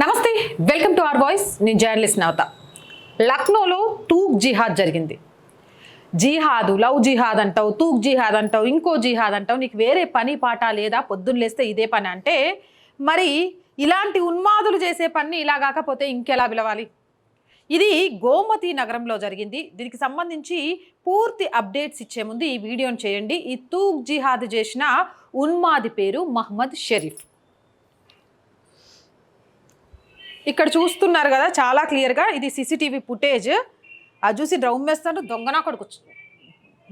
నమస్తే welcome to R voice. నేను journalist Navatha. లక్నోలో తూక్ జిహాద్ జరిగింది. జిహాదు లవ్ జిహాద్ అంటావు తూక్ జిహాద్ అంటావు ఇంకో జిహాద్ అంటావు నీకు వేరే పని పాట లేదా? పొద్దున్న లేస్తే ఇదే పని అంటే మరి ఇలాంటి ఉన్మాదులు చేసే పని ఇలా కాకపోతే ఇంకెలా పిలవాలి? ఇది గోమతి నగరంలో జరిగింది. దీనికి సంబంధించి పూర్తి అప్డేట్స్ ఇచ్చే ముందు ఈ వీడియోని చేయండి. ఈ తూక్ జిహాద్ చేసిన ఉన్మాది పేరు మహమ్మద్ షరీఫ్. ఇక్కడ చూస్తున్నారు కదా చాలా క్లియర్గా ఇది సీసీటీవీ ఫుటేజ్ అది చూసి డ్రౌమ్ వేస్తాడు దొంగన అక్కడికి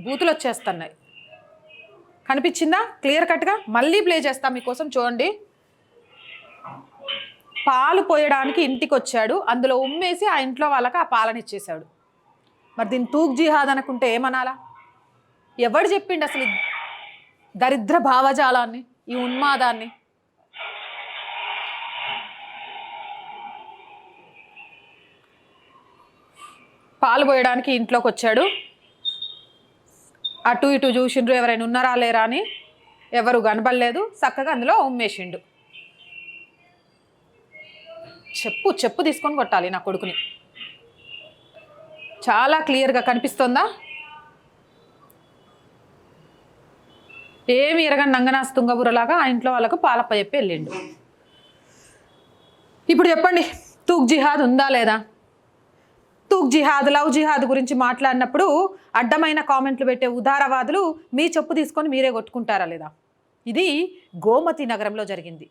బూతులు వచ్చేస్తున్నాయి. కనిపించిందా? క్లియర్ కట్గా మళ్ళీ ప్లే చేస్తాం మీకోసం చూడండి. పాలు పోయడానికి ఇంటికి వచ్చాడు. అందులో ఉమ్మేసి ఆ ఇంట్లో వాళ్ళకి ఆ పాలను ఇచ్చేశాడు. మరి దీన్ని తూక్ జిహాద్ అనుకుంటే ఏమనాలా? ఎవడు చెప్పిండు అసలు దరిద్ర భావజాలాన్ని ఈ ఉన్మాదాన్ని? పాలు పోయడానికి ఇంట్లోకి వచ్చాడు అటు ఇటు చూసిండ్రు ఎవరైనా ఉన్నారా లేరా అని ఎవరు కనబడలేదు. చక్కగా అందులో ఉమ్మేసిండు. చెప్పు చెప్పు తీసుకొని కొట్టాలి నా కొడుకుని. చాలా క్లియర్గా కనిపిస్తోందా? ఏమి ఎరగని నంగనాస్ తుంగబురలాగా ఆ ఇంట్లో వాళ్ళకు పాలప్ప చెప్పి వెళ్ళిండు. ఇప్పుడు చెప్పండి తూక్ జిహాద్ ఉందా లేదా? తూక్ జిహాద్ లవ్ జిహాద్ గురించి మాట్లాడినప్పుడు అడ్డమైన కామెంట్లు పెట్టే ఉదారవాదులు మీ చెప్పు తీసుకొని మీరే కొట్టుకుంటారా లేదా? ఇది గోమతి నగరంలో జరిగింది.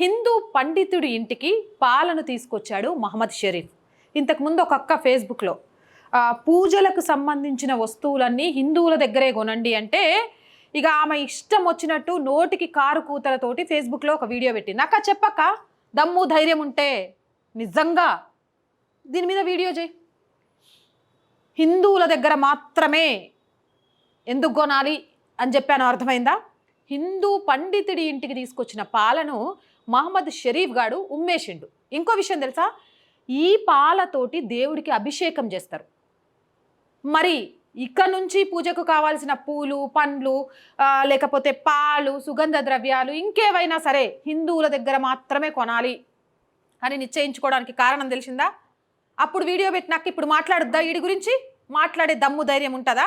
హిందూ పండితుడి ఇంటికి పాలను తీసుకొచ్చాడు మహమ్మద్ షరీఫ్. ఇంతకుముందు ఒక అక్క ఫేస్బుక్లో పూజలకు సంబంధించిన వస్తువులన్నీ హిందువుల దగ్గరే కొనండి అంటే ఇక ఆమె ఇష్టం వచ్చినట్టు నోటికి కారు కూతలతోటి ఫేస్బుక్లో ఒక వీడియో పెట్టింది. అక్క చెప్పక్క దమ్ము ధైర్యం ఉంటే నిజంగా దీని మీద వీడియో చేయి. హిందువుల దగ్గర మాత్రమే ఎందుకు కొనాలి అని చెప్పాను అర్థమైందా? హిందూ పండితుడి ఇంటికి తీసుకొచ్చిన పాలను మహమ్మద్ షరీఫ్ గాడు ఉమ్మేసిండు. ఇంకో విషయం తెలుసా? ఈ పాలతోటి దేవుడికి అభిషేకం చేస్తారు. మరి ఇక్కడ నుంచి పూజకు కావాల్సిన పూలు పండ్లు లేకపోతే పాలు సుగంధ ద్రవ్యాలు ఇంకేవైనా సరే హిందువుల దగ్గర మాత్రమే కొనాలి అని నిశ్చయించుకోవడానికి కారణం తెలిసిందా? అప్పుడు వీడియో పెట్టినాక ఇప్పుడు మాట్లాడుద్దా వీడి గురించి? మాట్లాడే దమ్ము ధైర్యం ఉంటుందా?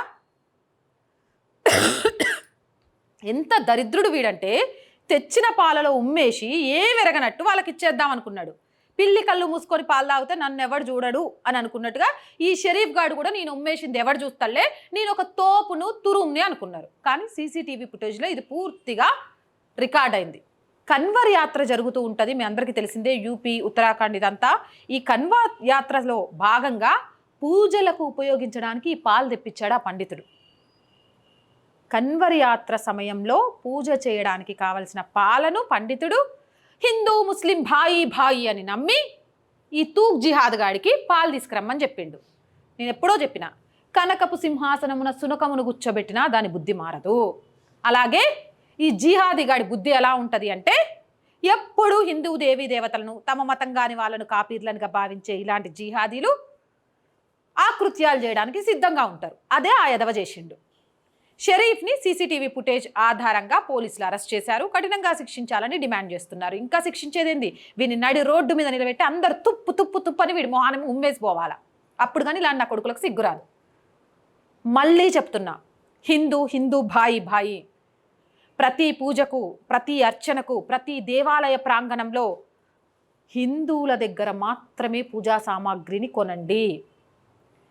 ఎంత దరిద్రుడు వీడంటే తెచ్చిన పాలలో ఉమ్మేసి ఏ వెరగనట్టు వాళ్ళకి ఇచ్చేద్దాం అనుకున్నాడు. పిల్లి కళ్ళు మూసుకొని పాలు తాగితే నన్ను ఎవడు చూడడు అని అనుకున్నట్టుగా ఈ షరీఫ్ గాడు కూడా నేను ఉమ్మేసింది ఎవడు చూస్తలే నేను ఒక తోపును తురుమ్ని అనుకున్నారు. కానీ సీసీటీవీ ఫుటేజ్లో ఇది పూర్తిగా రికార్డ్ అయింది. కన్వర్ యాత్ర జరుగుతూ ఉంటుంది మీ అందరికీ తెలిసిందే యూపీ ఉత్తరాఖండ్ ఇదంతా. ఈ కన్వర్ యాత్రలో భాగంగా పూజలకు ఉపయోగించడానికి ఈ పాలు తెప్పించాడు ఆ పండితుడు. కన్వర్ యాత్ర సమయంలో పూజ చేయడానికి కావలసిన పాలను పండితుడు హిందూ ముస్లిం భాయి భాయి అని నమ్మి ఈ తూక్ జిహాద్ గాడికి పాలు తీసుకురమ్మని చెప్పిండు. నేను ఎప్పుడో చెప్పిన కనకపు సింహాసనమున సునకమును గుచ్చబెట్టినా దాని బుద్ధి మారదు. అలాగే ఈ జిహాది గాడి బుద్ధి ఎలా ఉంటుంది అంటే ఎప్పుడు హిందూ దేవీ దేవతలను తమ మతం కాని వాళ్ళను కాపీర్లనుగా భావించే ఇలాంటి జిహాదీలు కృత్యాలు చేయడానికి సిద్ధంగా ఉంటారు. అదే ఆ ఎదవ చేసిండు షరీఫ్ని సీసీటీవీ ఫుటేజ్ ఆధారంగా పోలీసులు అరెస్ట్ చేశారు. కఠినంగా శిక్షించాలని డిమాండ్ చేస్తున్నారు. ఇంకా శిక్షించేదేంది? వీని నడి రోడ్డు మీద నిలబెట్టి అందరు తుప్పు తుప్పు తుప్పు అని వీడి మొహానం ఉమ్మేసిపోవాలా? అప్పుడు కానీ ఇలాంటి నా కొడుకులకు సిగ్గురాదు. మళ్ళీ చెప్తున్నా. హిందూ హిందూ భాయి భాయి. ప్రతి పూజకు ప్రతి అర్చనకు ప్రతి దేవాలయ ప్రాంగణంలో హిందువుల దగ్గర మాత్రమే పూజా సామాగ్రిని కొనండి.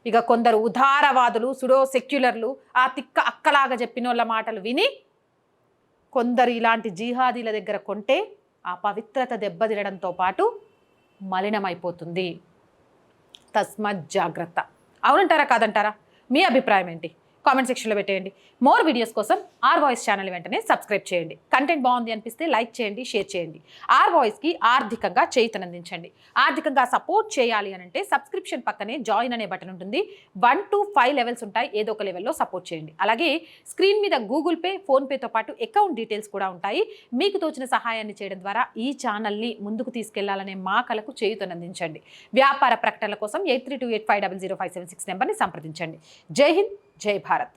ఇక కొందరు ఉదారవాదులు సుడో సెక్యులర్లు ఆ తిక్క అక్కలాగా చెప్పిన వాళ్ళ మాటలు విని కొందరు ఇలాంటి జీహాదీల దగ్గర కొంటే ఆ పవిత్రత దెబ్బతినడంతో పాటు మలినమైపోతుంది. తస్మత్ జాగ్రత్త. అవునంటారా కాదంటారా? మీ అభిప్రాయం ఏంటి? కామెంట్ సెక్షన్లో పెట్టేయండి. మోర్ వీడియోస్ కోసం ఆర్ వాయిస్ ఛానల్ వెంటనే సబ్స్క్రైబ్ చేయండి. కంటెంట్ బాగుంది అనిపిస్తే లైక్ చేయండి షేర్ చేయండి. ఆర్ వాయిస్కి ఆర్థికంగా చేతనందించండి ఆర్థికంగా సపోర్ట్ చేయాలి అని అంటే సబ్స్క్రిప్షన్ పక్కనే జాయిన్ అనే బటన్ ఉంటుంది. వన్ టు ఫైవ్ లెవెల్స్ ఉంటాయి. ఏదో ఒక లెవెల్లో సపోర్ట్ చేయండి. అలాగే స్క్రీన్ మీద గూగుల్ పే ఫోన్పేతో పాటు అకౌంట్ డీటెయిల్స్ కూడా ఉంటాయి. మీకు తోచిన సహాయాన్ని చేయడం ద్వారా ఈ ఛానల్ని ముందుకు తీసుకెళ్ళాలనే మా కలకు చేయుతనందించండి వ్యాపార ప్రకటనల కోసం eight three two eight five double zero five seven six నెంబర్ని సంప్రదించండి. జై హింద్! జై భారత్.